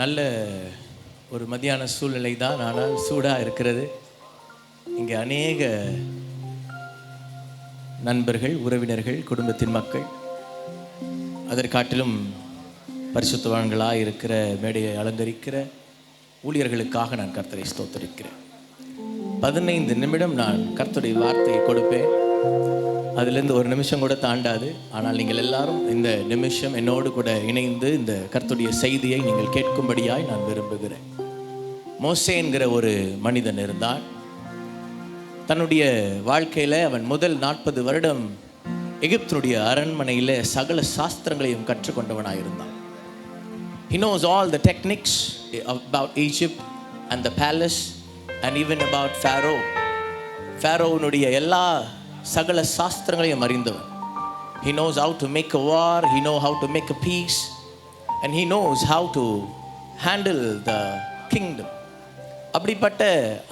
நல்ல ஒரு மதியான சூழ்நிலை தான் ஆனால் சூடாக இருக்கிறது. இங்கே அநேக நண்பர்கள் உறவினர்கள் குடும்பத்தின் மக்கள் அதற்காட்டிலும் பரிசுத்தவான்களாக இருக்கிற மேடையை அலங்கரிக்கிற ஊழியர்களுக்காக நான் கர்த்தரை ஸ்தோத்தரிக்கிறேன். பதினைந்து நிமிடம் நான் கர்த்தருடைய வார்த்தையை கொடுப்பேன். அதுலேருந்து ஒரு நிமிஷம் கூட தாண்டாது. ஆனால் நீங்கள் எல்லாரும் இந்த நிமிஷம் என்னோடு கூட இணைந்து இந்த கர்த்துடைய செய்தியை நீங்கள் கேட்கும்படியாய் நான் விரும்புகிறேன். மோசே என்கிற ஒரு மனிதன் இருந்தான். தன்னுடைய வாழ்க்கையில் அவன் முதல் நாற்பது வருடம் எகிப்தனுடைய அரண்மனையில் சகல சாஸ்திரங்களையும் கற்றுக்கொண்டவனாக இருந்தான். He knows all the techniques about Egypt and the palace and even about pharaoh ஃபேரோனுடைய எல்லா சகல சாஸ்திரங்களையும் அறிந்தவர் he knows how to make a war he know how to make a peace and he knows how to handle the kingdom அப்படிப்பட்ட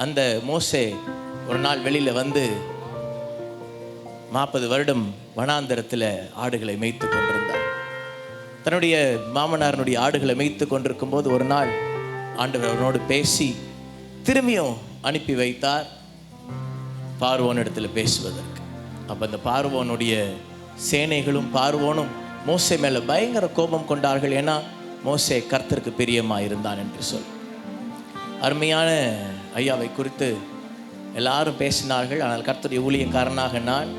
அந்த மோசே ஒரு நாள் வெளியில் வந்து நாற்பது வருடம் வனாந்தரத்தில் ஆடுகளை மேய்த்து கொண்டிருந்தார். தன்னுடைய மாமனாரனுடைய ஆடுகளை மேய்த்து கொண்டிருக்கும் போது ஒரு நாள் ஆண்டவர் அவனோடு பேசி திரும்பியும் அனுப்பி வைத்தார். பார்வோன் இடத்துல பேசுவதற்கு. அப்போ அந்த பார்வோனுடைய சேனைகளும் பார்வோனும் மோசை மேலே பயங்கர கோபம் கொண்டார்கள். ஏன்னா மோசே கர்த்தருக்கு பிரியமாக இருந்தான் என்று சொல். அருமையான ஐயாவை குறித்து எல்லாரும் பேசினார்கள். ஆனால் கர்த்தருடைய ஊழியக்காரனாக நான்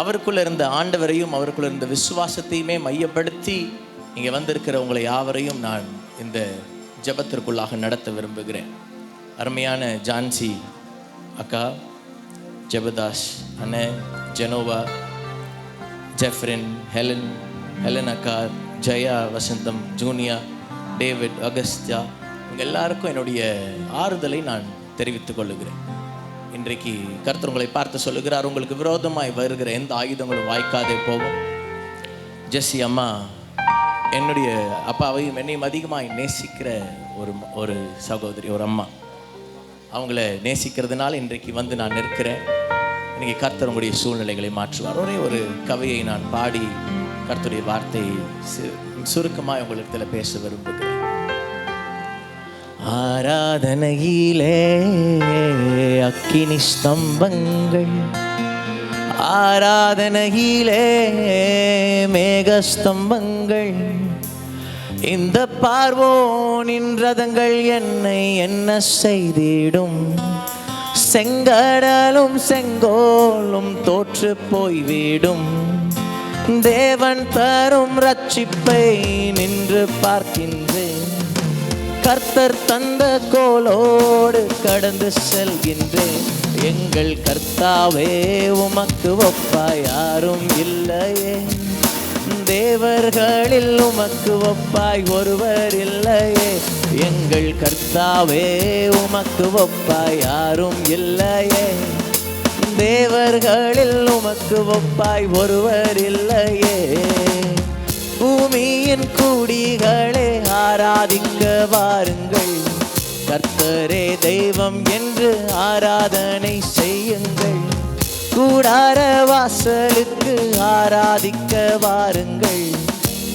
அவருக்குள்ள இருந்த ஆண்டவரையும் அவருக்குள்ள இருந்த விசுவாசத்தையுமே மையப்படுத்தி இங்கே வந்திருக்கிற உங்களை யாவரையும் நான் இந்த ஜெபத்திற்குள்ளாக நடத்த விரும்புகிறேன். அருமையான ஜான்சி அக்கா ஜெபதாஸ் அண்ணே ஜெனோவா ஜெஃப்ரின் ஹெலன் ஹெலன் அக்கா ஜெயா வசந்தம் ஜூனியா டேவிட் அகஸ்தியா இவங்க எல்லாருக்கும் என்னுடைய ஆறுதலை நான் தெரிவித்துக் கொள்ளுகிறேன். இன்றைக்கு கர்த்தர் உங்களை பார்த்து சொல்லுகிறார் உங்களுக்கு விரோதமாய் வருகிற எந்த ஆயுதங்களும் வாய்க்காதே போகும் ஜெஸ்ஸி அம்மா என்னுடைய அப்பாவையும் என்னையும் அதிகமாக நேசிக்கிற ஒரு ஒரு சகோதரி ஒரு அம்மா. அவங்கள நேசிக்கிறதுனால இன்றைக்கு வந்து நான் நிற்கிறேன். இன்றைக்கி கர்த்தர் உங்களுடைய சூழ்நிலைகளை மாற்றுவார். ஒரே ஒரு கவியை நான் பாடி கர்த்தருடைய வார்த்தையை சு- சுருக்கமாய் உங்களிடத்தில் பேச விரும்புகிறேன். ஆராதனையிலே அக்கினி ஸ்தம்பங்கள் ஆராதனையிலே மேகஸ்தம்பங்கள் இந்த பார்வோனின் ரதங்கள் என்னை என்ன செய்திடும்? செங்கடலும் செங்கோலும் தோற்று போய்விடும். தேவன் தரும் ரட்சிப்பை நின்று பார்க்கின்றேன். கர்த்தர் தந்த கோலோடு கடந்து செல்கின்றேன். எங்கள் கர்த்தாவே உமக்கு ஒப்பாய் யாரும் இல்லையே. தேவர்களில் உமக்கு ஒப்பாய் ஒருவர் இல்லையே. எங்கள் கர்த்தாவே உமக்கு ஒப்பாய் யாரும் இல்லையே. தேவர்களில் உமக்கு ஒப்பாய் ஒருவர் இல்லையே. பூமியின் கூடிகளே ஆராதிக்க வாருங்கள். கர்த்தரே தெய்வம் என்று ஆராதனை செய்யுங்கள். கூடார வாசலுக்கு ஆராதிக்க வாருங்கள்.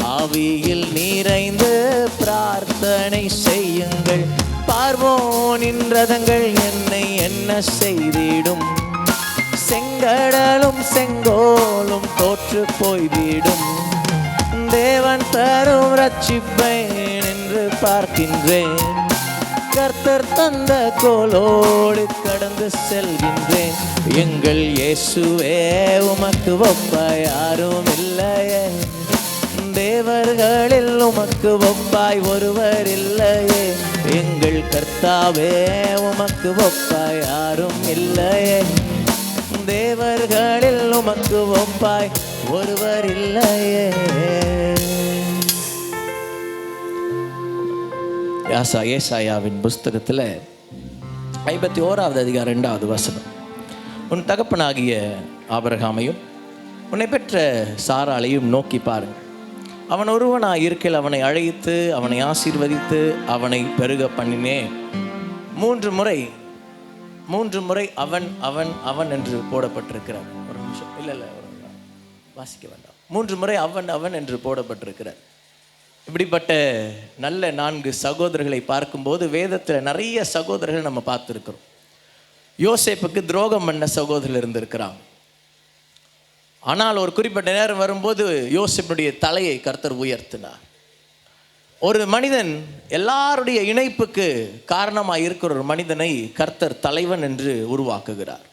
ஆவியில் நிறைந்து பிரார்த்தனை செய்யுங்கள். பார்வோனின் ரதங்கள் என்னை என்ன செய்திடும். செங்கடலும் செங்கோலும் தோற்று போய்விடும். தேவன் தரும் ரட்சிப்பேன் என்று பார்க்கின்றேன். கர்த்தர் தந்த கோலோடு கடந்து செல்கின்றேன். எங்கள் இயேசுவே உமக்கு ஒப்ப யாரும் இல்லையே. தேவர்களில் உமக்கு ஒப்பாய் ஒருவர் இல்லையே. எங்கள் கர்த்தாவே உமக்கு ஒப்பாய் யாரும் இல்லையே. தேவர்களில் உமக்கு ஒப்பாய் ஒருவர் இல்லையே. யாசா ஏசாயாவின் புஸ்தகத்தில் ஐம்பத்தி ஓராவது அதிகாரம் ரெண்டாவது வசனம். உன் தகப்பனாகிய ஆபரகாமையும் உன்னை பெற்ற சாராளையும் நோக்கி பாருங்கள். அவன் ஒருவனாக இருக்கையில் அவனை அழைத்து அவனை ஆசீர்வதித்து அவனை பெருக பண்ணினேன். மூன்று முறை மூன்று முறை அவன் அவன் அவன் என்று போடப்பட்டிருக்கிறார். ஒரு நிமிஷம் இல்லை இல்லை வாசிக்க வேண்டாம். மூன்று முறை அவன் அவன் என்று போடப்பட்டிருக்கிறார். இப்படிப்பட்ட நல்ல நான்கு சகோதரர்களை பார்க்கும்போது வேதத்தில் நிறைய சகோதரர்கள் நம்ம பார்த்துருக்குறோம். யோசேப்புக்கு துரோகம் பண்ண சகோதரர் இருந்திருக்கிறாங்க ஆனால் ஒரு குறிப்பிட்ட நேரம் வரும்போது யோசிப்பினுடைய தலையை கர்த்தர் உயர்த்தினார். ஒரு மனிதன் எல்லாருடைய இணைப்புக்கு காரணமாக இருக்கிற ஒரு மனிதனை கர்த்தர் தலைவன் என்று உருவாக்குகிறார்.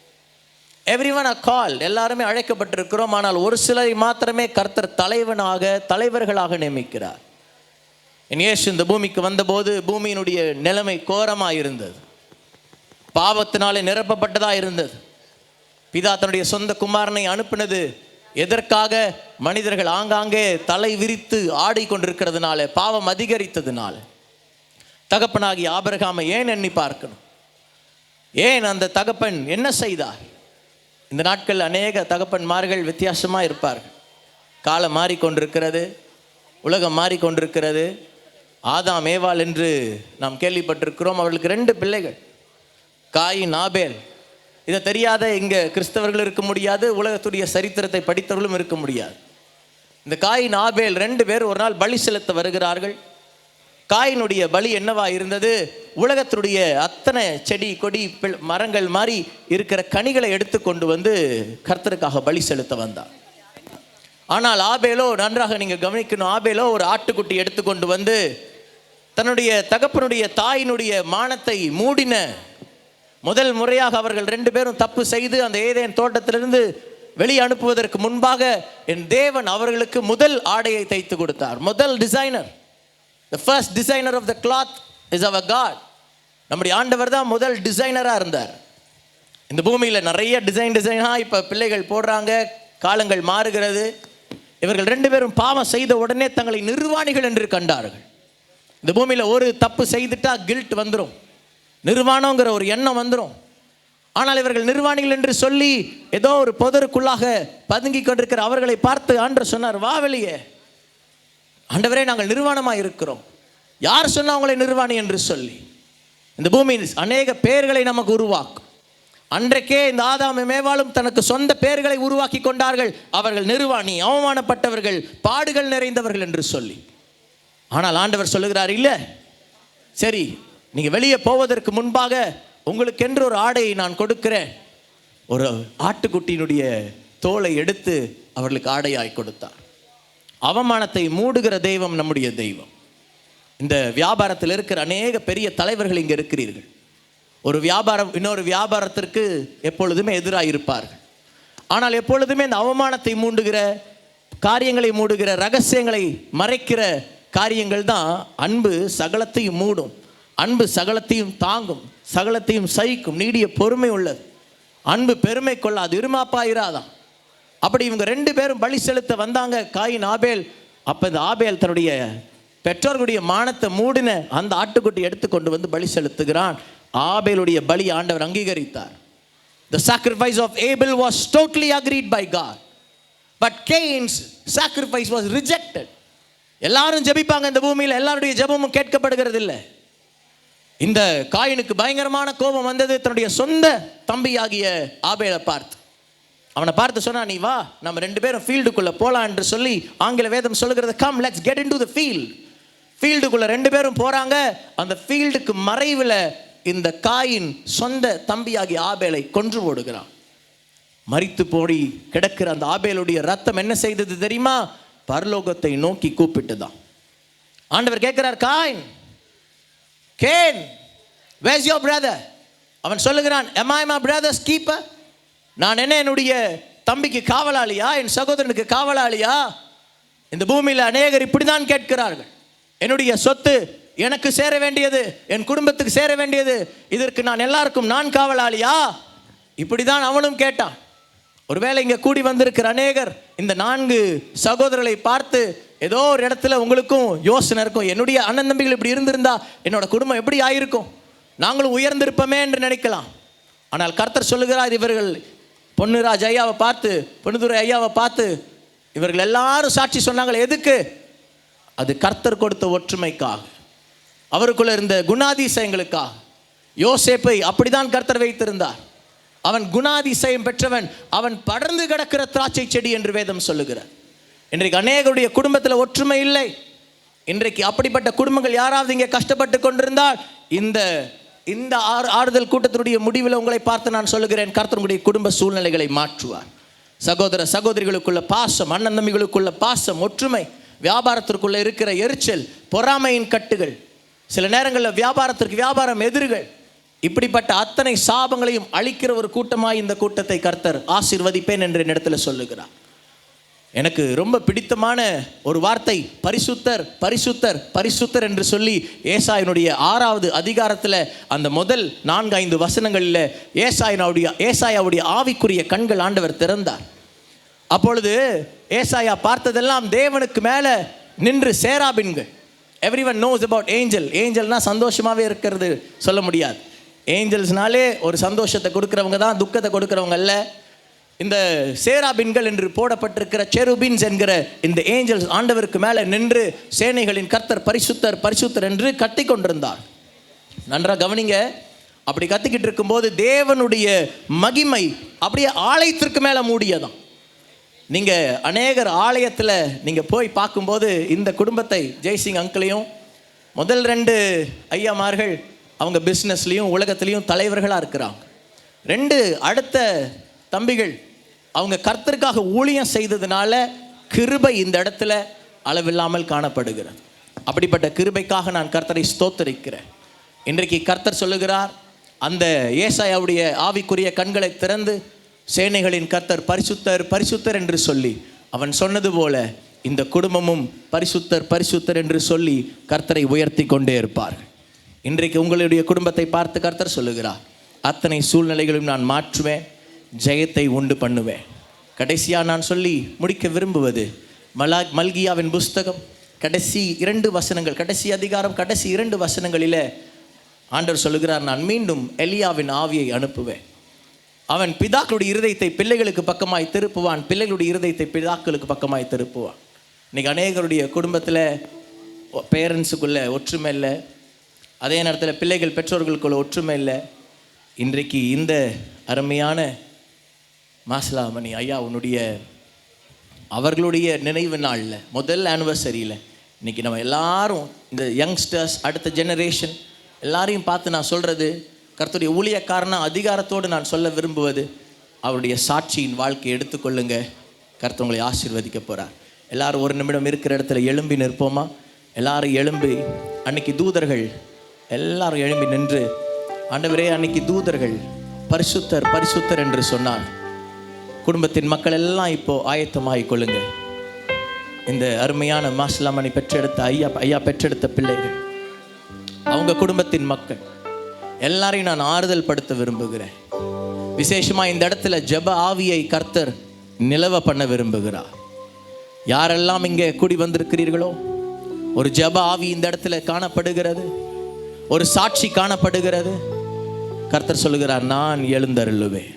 எவ்ரி ஒன் அ கால் எல்லாருமே அழைக்கப்பட்டிருக்கிறோம். ஆனால் ஒரு சிலரை மாத்திரமே கர்த்தர் தலைவனாக தலைவர்களாக நியமிக்கிறார். என் இயேசு இந்த பூமிக்கு வந்தபோது பூமியினுடைய நிலைமை கோரமாக இருந்தது. பாவத்தினாலே நிரப்பப்பட்டதாக இருந்தது. பிதா தன்னுடைய சொந்த குமாரனை அனுப்பினது. எதற்காக? மனிதர்கள் ஆங்காங்கே தலை விரித்து ஆடிக்கொண்டிருக்கிறதுனால பாவம் அதிகரித்ததுனால. தகப்பனாகி ஆபரகாமை ஏன் எண்ணி பார்க்கணும்? ஏன் அந்த தகப்பன் என்ன செய்தார்? இந்த நாட்கள் அநேக தகப்பன்மார்கள் வித்தியாசமாக இருப்பார்கள். காலம் மாறிக்கொண்டிருக்கிறது உலகம் மாறிக்கொண்டிருக்கிறது ஆதாம் ஏவாள் என்று நாம் கேள்விப்பட்டிருக்கிறோம். அவர்களுக்கு ரெண்டு பிள்ளைகள். காயின் ஆபேல் இதை தெரியாத இங்கே கிறிஸ்தவர்கள் இருக்க முடியாது உலகத்துடைய சரித்திரத்தை படித்தவர்களும் இருக்க முடியாது. இந்த காயின் ஆபேல் ரெண்டு பேர் ஒரு நாள் பலி செலுத்த வருகிறார்கள். காயினுடைய பலி என்னவா இருந்தது? உலகத்துடைய அத்தனை செடி கொடி பிள்- மரங்கள் மாதிரி இருக்கிற கனிகளை எடுத்து கொண்டு வந்து கர்த்தருக்காக பலி செலுத்த வந்தார். ஆனால் ஆபேலோ நன்றாக நீங்கள் கவனிக்கணும் ஆபேலோ ஒரு ஆட்டுக்குட்டி எடுத்துக்கொண்டு வந்து தன்னுடைய தகப்பனுடைய தாயினுடைய மானத்தை மூடின முதல் முறையாக அவர்கள் ரெண்டு பேரும் தப்பு செய்து அந்த ஏதேன் தோட்டத்திலிருந்து வெளியே அனுப்புவதற்கு முன்பாக என் தேவன் அவர்களுக்கு முதல் ஆடையை தைத்து கொடுத்தார். முதல் designer the first designer of the cloth is our God நம்முடைய ஆண்டவர் தான் முதல் டிசைனராக இருந்தார். இந்த பூமியில் நிறைய டிசைன் டிசைனாக இப்போ பிள்ளைகள் போடுறாங்க. காலங்கள் மாறுகிறது. இவர்கள் ரெண்டு பேரும் பாவம் செய்த உடனே தங்களை நிர்வாணிகள் என்று கண்டார்கள். இந்த பூமியில் ஒரு தப்பு செய்துட்டா கில்ட் வந்துடும் நிர்வாணங்கிற ஒரு எண்ணம் வந்துடும் ஆனால் இவர்கள் நிர்வாணிகள் என்று சொல்லி ஏதோ ஒரு பொதருக்குள்ளாக பதுங்கி கொண்டிருக்கிற அவர்களை பார்த்து ஆண்டர் சொன்னார் வா வெளியே. ஆண்டவரே நாங்கள் நிர்வாணமாக இருக்கிறோம். யார் சொன்னால் அவங்களை நிர்வாணி என்று சொல்லி? இந்த பூமி அநேக பெயர்களை நமக்கு உருவாக்கும். அன்றைக்கே இந்த ஆதாம் மேவாலும் தனக்கு சொந்த பெயர்களை உருவாக்கி கொண்டார்கள். அவர்கள் நிர்வாணி அவமானப்பட்டவர்கள் பாடுகள் நிறைந்தவர்கள் என்று சொல்லி. ஆனால் ஆண்டவர் சொல்லுகிறார் இல்லை. சரி நீங்கள் வெளியே போவதற்கு முன்பாக உங்களுக்கென்று ஒரு ஆடையை நான் கொடுக்கிறேன். ஒரு ஆட்டுக்குட்டியினுடைய தோலை எடுத்து அவர்களுக்கு ஆடையாய் கொடுத்தார். அவமானத்தை மூடுகிற தெய்வம் நம்முடைய தெய்வம். இந்த வியாபாரத்தில் இருக்கிற அநேக பெரிய தலைவர்கள் இங்கே இருக்கிறீர்கள். ஒரு வியாபாரம் இன்னொரு வியாபாரத்திற்கு எப்பொழுதுமே எதிராக இருப்பார்கள். ஆனால் எப்பொழுதுமே இந்த அவமானத்தை மூண்டுகிற காரியங்களை மூடுகிற ரகசியங்களை மறைக்கிற காரியங்கள் தான் அன்பு சகலத்தையும் மூடும். அன்பு சகலத்தையும் தாங்கும். சகலத்தையும் சகிக்கும். நீடிய பொறுமை உள்ளது. அன்பு பெருமை கொள்ளாது. இருமாப்பா இராதான் அப்படி இவங்க ரெண்டு பேரும் பலி செலுத்த வந்தாங்க. காயின் ஆபேல். அப்போ இந்த ஆபேல் தன்னுடைய பெற்றோர்களுடைய மானத்தை மூடின அந்த ஆட்டுக்குட்டி எடுத்துக்கொண்டு வந்து பலி செலுத்துகிறான். ஆபேலுடைய பலி ஆண்டவர் அங்கீகரித்தார். The sacrifice of Abel was totally agreed by God but Cain's sacrifice was rejected எல்லாரும் ஜெபிப்பாங்க இந்த பூமியில். எல்லாருடைய ஜெபமும் கேட்கப்படுகிறது இல்லை இந்த காயினுக்கு பயங்கரமான கோபம் வந்தது. தன்னுடைய சொந்த தம்பியாகிய ஆபேலை பார்த்து. அவனை பார்த்து சொன்னா நீ வா நம்ம ரெண்டு பேரும் ஃபீல்டுக்குள்ள போலாம் என்று சொல்லி ஆங்கில வேதம் சொல்லுகிறது. Come let's get into the field ஃபீல்டுக்குள்ள ரெண்டு பேரும் போறாங்க. அந்த ஃபீல்டுக்கு மறைவில் இந்த காயின் சொந்த தம்பியாகிய ஆபேலை கொன்று போடுகிறான். மறித்து போடி கிடக்கிற அந்த ஆபேலுடைய ரத்தம் என்ன செய்தது தெரியுமா? பரலோகத்தை நோக்கி கூப்பிட்டுதான். ஆண்டவர் கேட்கிறார் coin Cain where's your brother அவன் சொல்லுகிறான் am I my brother's நான் என்ன என்னுடைய தம்பிக்கு காவலாளியா? என் சகோதரனுக்கு காவலாளியா? இந்த பூமியில் அநேகர் இப்படி தான் கேட்கிறார்கள். என்னுடைய சொத்து எனக்கு சேர வேண்டியது என் குடும்பத்துக்கு சேர வேண்டியது இதற்கு நான் எல்லாருக்கும் நான் காவலாளியா? இப்படி தான் அவனும் கேட்டான். ஒருவேளை இங்கே கூடி வந்திருக்கிற அநேகர் இந்த நான்கு சகோதரர்களை பார்த்து ஏதோ ஒரு இடத்துல உங்களுக்கும் யோசனை இருக்கும் என்னுடைய அண்ணன் தம்பிகள் இப்படி இருந்திருந்தா என்னோட குடும்பம் எப்படி ஆயிருக்கும்? நாங்களும் உயர்ந்திருப்போமே என்று நினைக்கலாம். ஆனால் கர்த்தர் சொல்லுகிறார் இவர்கள் பொன்னுராஜ் ஐயாவை பார்த்து பொன்னுதுரை ஐயாவை பார்த்து இவர்கள் எல்லாரும் சாட்சி சொன்னாங்களே எதுக்கு? அது கர்த்தர் கொடுத்த ஒற்றுமைக்காக. அவருக்குள்ள இருந்த குணாதிசயங்களுக்காக. யோசேப்பை அப்படிதான் கர்த்தர் வைத்திருந்தார். அவன் குணாதிசயம் பெற்றவன் அவன் படர்ந்து கிடக்கிற திராட்சை செடி என்று வேதம் சொல்லுகிறார். இன்றைக்கு அநேகருடைய குடும்பத்தில் ஒற்றுமை இல்லை. இன்றைக்கு அப்படிப்பட்ட குடும்பங்கள் யாராவது இங்கே கஷ்டப்பட்டு கொண்டிருந்தால் இந்த இந்த ஆறு ஆறுதல் கூட்டத்தினுடைய முடிவில் உங்களை பார்த்து நான் சொல்லுகிறேன் கர்த்தனுடைய குடும்ப சூழ்நிலைகளை மாற்றுவார். சகோதர சகோதரிகளுக்குள்ள பாசம் அண்ணன் தம்பிகளுக்குள்ள பாசம் ஒற்றுமை வியாபாரத்திற்குள்ள இருக்கிற எரிச்சல் பொறாமையின் கட்டுகள். சில நேரங்களில் வியாபாரத்திற்கு வியாபாரம் எதிர்கள். இப்படிப்பட்ட அத்தனை சாபங்களையும் அழிக்கிற ஒரு கூட்டமாக இந்த கூட்டத்தை கர்த்தர் ஆசீர்வதிப்பேன் என்ற என்னிடத்துல சொல்லுகிறார். எனக்கு ரொம்ப பிடித்தமான ஒரு வார்த்தை பரிசுத்தர் பரிசுத்தர் பரிசுத்தர் என்று சொல்லி ஏசாயினுடைய ஆறாவது அதிகாரத்தில் அந்த முதல் நான்கு ஐந்து வசனங்களில் ஏசாயினுடைய ஏசாயாவுடைய ஆவிக்குரிய கண்கள் ஆண்டவர் திறந்தார். அப்பொழுது ஏசாயா பார்த்ததெல்லாம் தேவனுக்கு மேலே நின்று சேராபின்கள். Every one knows about angel ஏஞ்சல்னால் சந்தோஷமாகவே இருக்கிறது சொல்ல முடியாது. ஏஞ்சல்ஸ்னாலே ஒரு சந்தோஷத்தை கொடுக்குறவங்க தான் துக்கத்தை கொடுக்குறவங்க அல்ல. இந்த சேராபின்கள் என்று போடப்பட்டிருக்கிற செருபின்ஸ் என்கிற இந்த ஏஞ்சல்ஸ் ஆண்டவருக்கு மேலே நின்று சேனைகளின் கர்த்தர் பரிசுத்தர் பரிசுத்தர் என்று கத்தி கொண்டிருந்தார். நன்றாக கவனிங்க. அப்படி கத்திக்கிட்டு இருக்கும்போது தேவனுடைய மகிமை அப்படியே ஆலயத்திற்கு மேலே மூடியதாம். நீங்கள் அநேகர் ஆலயத்தில் நீங்கள் போய் பார்க்கும்போது இந்த குடும்பத்தை ஜெய்சிங் அங்கிளையும் முதல் ரெண்டு ஐயாமார்கள் அவங்க பிஸ்னஸ்லேயும் உலகத்துலேயும் தலைவர்களாக இருக்கிறாங்க. ரெண்டு அடுத்த தம்பிகள் அவங்க கர்த்தருக்காக ஊழியம் செய்ததுனால கிருபை இந்த இடத்துல அளவில்லாமல் காணப்படுகிறது. அப்படிப்பட்ட கிருபைக்காக நான் கர்த்தரை ஸ்தோத்தரிக்கிறேன். இன்றைக்கு கர்த்தர் சொல்லுகிறார் அந்த ஏசாயாவுடைய ஆவிக்குரிய கண்களை திறந்து சேனைகளின் கர்த்தர் பரிசுத்தர் பரிசுத்தர் என்று சொல்லி அவன் சொன்னது போல இந்த குடும்பமும் பரிசுத்தர் பரிசுத்தர் என்று சொல்லி கர்த்தரை உயர்த்தி கொண்டே இருப்பார்கள். இன்றைக்கு உங்களுடைய குடும்பத்தை பார்த்து கர்த்தர் சொல்லுகிறார் அத்தனை சூழ்நிலைகளையும் நான் மாற்றுவேன் ஜெயத்தை உண்டு பண்ணுவேன். கடைசியாக நான் சொல்லி முடிக்க விரும்புவது மலா மல்கியாவின் புஸ்தகம் கடைசி இரண்டு வசனங்கள் கடைசி அதிகாரம் கடைசி இரண்டு வசனங்களிலே ஆண்டவர் சொல்லுகிறார் நான் மீண்டும் எலியாவின் ஆவியை அனுப்புவேன். அவன் பிதாக்களுடைய இருதயத்தை பிள்ளைகளுக்கு பக்கமாய் திருப்புவான் பிள்ளைகளுடைய இருதயத்தை பிதாக்களுக்கு பக்கமாய் திருப்புவான். இன்றைக்கி அநேகருடைய குடும்பத்தில் பேரண்ட்ஸுக்குள்ள ஒற்றுமை இல்லை. அதே நேரத்தில் பிள்ளைகள் பெற்றோர்களுக்குள்ள ஒற்றுமை இல்லை. இன்றைக்கு இந்த அருமையான மாசிலாமணி ஐயா உன்னுடைய அவர்களுடைய நினைவு நாளில் முதல் ஆனிவர்சரியில் இன்றைக்கி நம்ம எல்லாரும் இந்த யங்ஸ்டர்ஸ் அடுத்த ஜெனரேஷன் எல்லாரையும் பார்த்து நான் சொல்கிறது கர்த்தருடைய ஊழியக்காரனா அதிகாரத்தோடு நான் சொல்ல விரும்புவது அவருடைய சாட்சியின் வாழ்க்கையை எடுத்துக்கொள்ளுங்க. கர்த்தர் உங்களை ஆசீர்வதிக்க போகிறார் எல்லாரும் ஒரு நிமிடம் இருக்கிற இடத்துல எழும்பி நிற்போமா? எல்லாரும் எழும்பி அன்னைக்கு தூதர்கள் எல்லாரும் எழும்பி நின்று ஆண்டவரே அன்னைக்கு தூதர்கள் பரிசுத்தர் பரிசுத்தர் என்று சொன்னார். குடும்பத்தின் மக்கள் எல்லாம் இப்போ ஆயத்தமாகிக் கொள்ளுங்கள். இந்த அருமையான மாசிலாமணி பெற்றெடுத்த ஐயா ஐயா பெற்றெடுத்த பிள்ளைகள் அவங்க குடும்பத்தின் மக்கள் எல்லாரையும் நான் ஆறுதல் படுத்த விரும்புகிறேன். விசேஷமா இந்த இடத்துல ஜெப ஆவியை கர்த்தர் நிலவ பண்ண விரும்புகிறார். யாரெல்லாம் இங்கே கூடி வந்திருக்கிறீர்களோ ஒரு ஜெப ஆவி இந்த இடத்துல காணப்படுகிறது. ஒரு சாட்சி காணப்படுகிறது. கர்த்தர் சொல்லுகிறார் நான் எழுந்தருளுவேன்.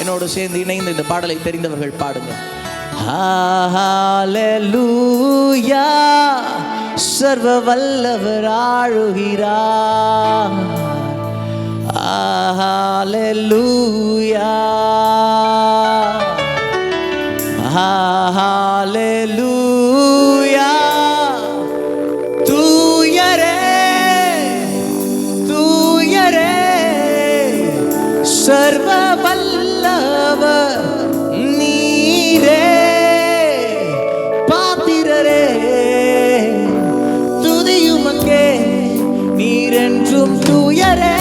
என்னோடு சேர்ந்து இணைந்து இந்த பாடலை தெரிந்தவர்கள் பாடுங்க. ஹalleluya சர்வ வல்லவர் ஆளுகிறார் ஹalleluya ஹalleluya சர்வ வல்லவர் நீரே பாத்திரரே துதியுமக்கே நீரென்றும் தூயரே.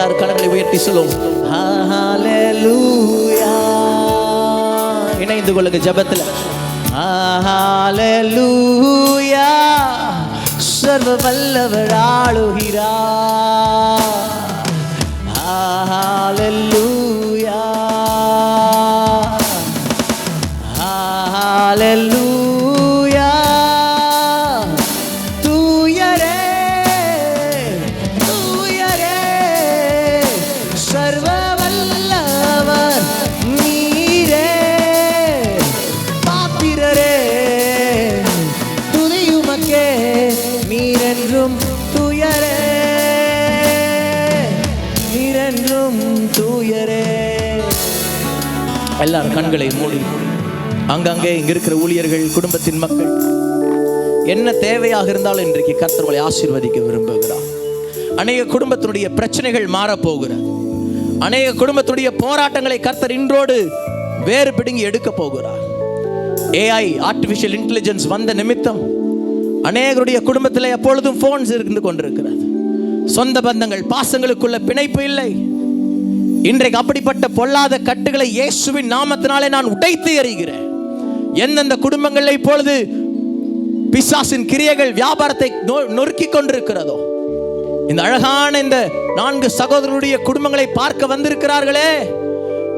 எல்லாரும் கரங்களை உயர்த்தி சொல்லுவோம். இணைந்து கொள்ளுங்க ஜபத்தில். சர்வ வல்லவர் ஆளுகிறார். எல்லாரும் கண்களை மூடி. அங்கங்கே இங்க இருக்கிற ஊழியர்கள் குடும்பத்தின் மக்கள். என்ன தேவையாக இருந்தாலும் இன்றைக்கு கர்த்தர்களை ஆசீர்வதிக்க விரும்புகிறார். அநேக குடும்பத்தினுடைய பிரச்சனைகள் மாறப்போகிறது அநேக குடும்பத்துடைய போராட்டங்களை கர்த்தர் இன்றோடு வேறு பிடுங்கி எடுக்க போகிறார். ஏஐ ஆர்டிஃபிஷியல் இன்டெலிஜென்ஸ் வந்த நிமித்தம் அநேகருடைய குடும்பத்தில் எப்பொழுதும் ஃபோன்ஸ் இருந்து கொண்டிருக்கிறது. சொந்த பந்தங்கள் பாசங்களுக்குள்ள பிணைப்பு இல்லை. இன்றைக்கு அப்படிப்பட்ட பொல்லாத கட்டுகளை இயேசுவின் நாமத்தினாலே நான் உடைத்து எறிகிறேன். எந்தெந்த குடும்பங்களில் இப்பொழுது பிசாசின் கிரியைகள் வியாபாரத்தை நொ- நொறுக்கிக் கொண்டிருக்கிறதோ இந்த அழகான இந்த நான்கு சகோதரருடைய குடும்பங்களை பார்க்க வந்திருக்கிறார்களே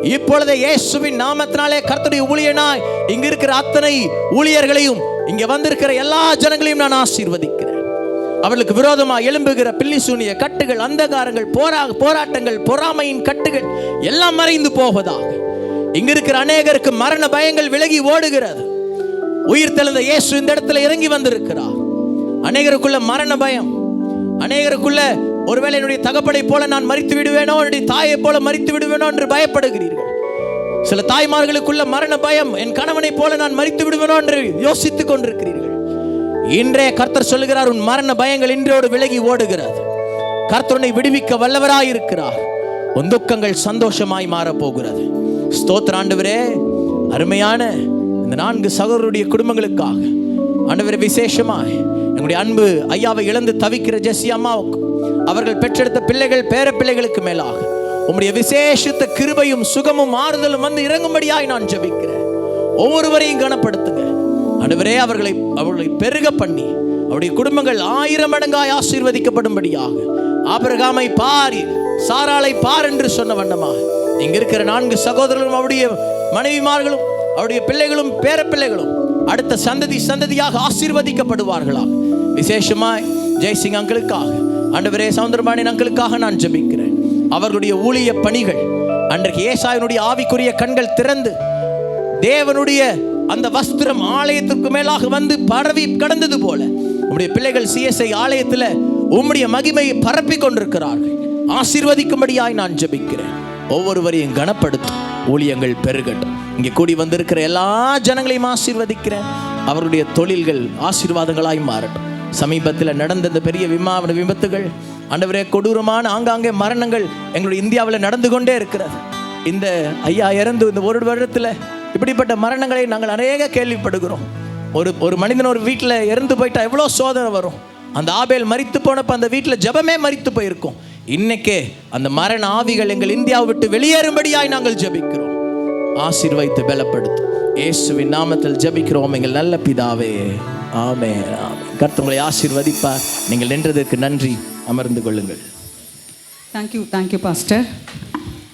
இப்பொழுது இயேசுவின் நாமத்தினாலே கர்த்தருடைய ஊழியனாய் இங்க இருக்கிற அத்தனை ஊழியர்களையும் இங்க வந்திருக்கிற எல்லா ஜனங்களையும் நான் ஆசீர்வதிக்கிறேன். அவளுக்கு விரோதமா எழும்புகிற பில்லி சூனிய கட்டுகள் அந்தகாரங்கள் போரா போராட்டங்கள் பொறாமையின் கட்டுகள் எல்லாம் மறைந்து போவதாக. இங்க இருக்கிற அநேகருக்கு மரண பயங்கள் விலகி ஓடுகிறது. உயிர் தெழுந்த இயேசு இந்த இடத்துல இறங்கி வந்திருக்கிறார். அநேகருக்குள்ள மரண பயம். அநேகருக்குள்ள ஒருவேளை என்னுடைய தகப்பனை போல நான் மறித்து விடுவேனோ என்னுடைய தாயை போல மறித்து விடுவேனோ என்று பயப்படுகிறீர்கள். சில தாய்மார்களுக்குள்ள மரண பயம் என் கணவனை போல நான் மறித்து விடுவேனோ என்று யோசித்துக் கொண்டிருக்கிறீர்கள். இன்றைய கர்த்தர் சொல்லுகிறார் உன் மரண பயங்கள் இன்றோடு விலகி ஓடுகிறது. கர்த்தனை விடுவிக்க வல்லவராய் இருக்கிறார் உன் துக்கங்கள் சந்தோஷமாய் மாறப் போகிறது ஸ்தோத்திர ஆண்டவரே அருமையான இந்த நான்கு சகோதரருடைய குடும்பங்களுக்காக ஆண்டவரே விசேஷமாய் எங்களுடைய அன்பு ஐயாவை இழந்து தவிக்கிற ஜெஸ்ஸி அம்மாவுக்கு அவர்கள் பெற்றெடுத்த பிள்ளைகள் பேர பிள்ளைகளுக்கு மேலாக உம்முடைய விசேஷத்த கிருபையும் சுகமும் ஆறுதலும் வந்து இறங்கும்படியாய் நான் ஜபிக்கிறேன். ஒவ்வொருவரையும் கனப்படுத்துங்க. ஆண்டவரே அவர்களை அவர்களை பெருக பண்ணி அவருடைய குடும்பங்கள் ஆயிரம் மடங்காய் ஆசீர்வதிக்கப்படும்படியாக. ஆபிரகாமை பார் சாராளை பார் என்று சொன்ன வண்ணமாக. இங்க இருக்கிற நான்கு சகோதரர்களும் அவருடைய மனைவிமார்களும் அவருடைய பிள்ளைகளும் பேர பிள்ளைகளும் அடுத்த சந்ததி சந்ததியாக ஆசீர்வதிக்கப்படுவார்களாக. விசேஷமாய் ஜெய்சிங் அங்கிளுக்காக ஆண்டவரே சவுந்தரபாணின் அங்கிளுக்காக நான் ஜபிக்கிறேன். அவர்களுடைய ஊழிய பணிகள் அன்றைக்கு ஏசாயனுடைய ஆவிக்குரிய கண்கள் திறந்து தேவனுடைய அந்த வஸ்திரம் ஆலயத்திற்கு மேலாக வந்து பரவி கடந்தது போல. உம்முடைய பிள்ளைகள் சிஎஸ்ஐ ஆலயத்தில் உம்முடைய மகிமையை பரப்பி கொண்டிருக்கிறார்கள். ஆசீர்வதிக்கும்படியாய் நான் ஜெபிக்கிறேன். ஒவ்வொருவரையும் கனப்படுத்தும். ஊழியங்கள் பெருகட்டும். இங்கே கூடி வந்திருக்கிற எல்லா ஜனங்களையும் ஆசீர்வதிக்கிறேன். அவருடைய தொழில்கள் ஆசீர்வாதங்களாய் மாறட்டும். சமீபத்தில் நடந்த இந்த பெரிய விமான விபத்துகள் அண்டவரே கொடூரமான ஆங்காங்கே மரணங்கள் எங்களுடைய இந்தியாவில் நடந்து கொண்டே இருக்கிறது. இந்த ஐயா இறந்து இந்த ஒரு வருடத்தில் இப்படிப்பட்ட மரணங்களை நாங்கள் அநேக கேள்விப்படுகிறோம். ஒரு ஒரு மனிதன் ஒரு வீட்டில் இறந்து போயிட்டா எவ்வளோ சோதனை வரும். அந்த ஆபேல் மறித்து போனப்போ அந்த வீட்டில் ஜெபமே மறித்து போயிருக்கும். இன்னைக்கே அந்த மரண ஆவிகள் எங்கள் இந்தியாவை விட்டு வெளியேறும்படியாய் நாங்கள் ஜெபிக்கிறோம். ஆசீர்வைத்து பலப்படுத்தும் இயேசுவின் நாமத்தில் ஜெபிக்கிறோம் எங்கள் நல்ல பிதாவே. ஆமே ஆமே கர்த்தங்களை ஆசீர்வதிப்பார். நீங்கள் நின்றதற்கு நன்றி. அமர்ந்து கொள்ளுங்கள். Thank you thank you pastor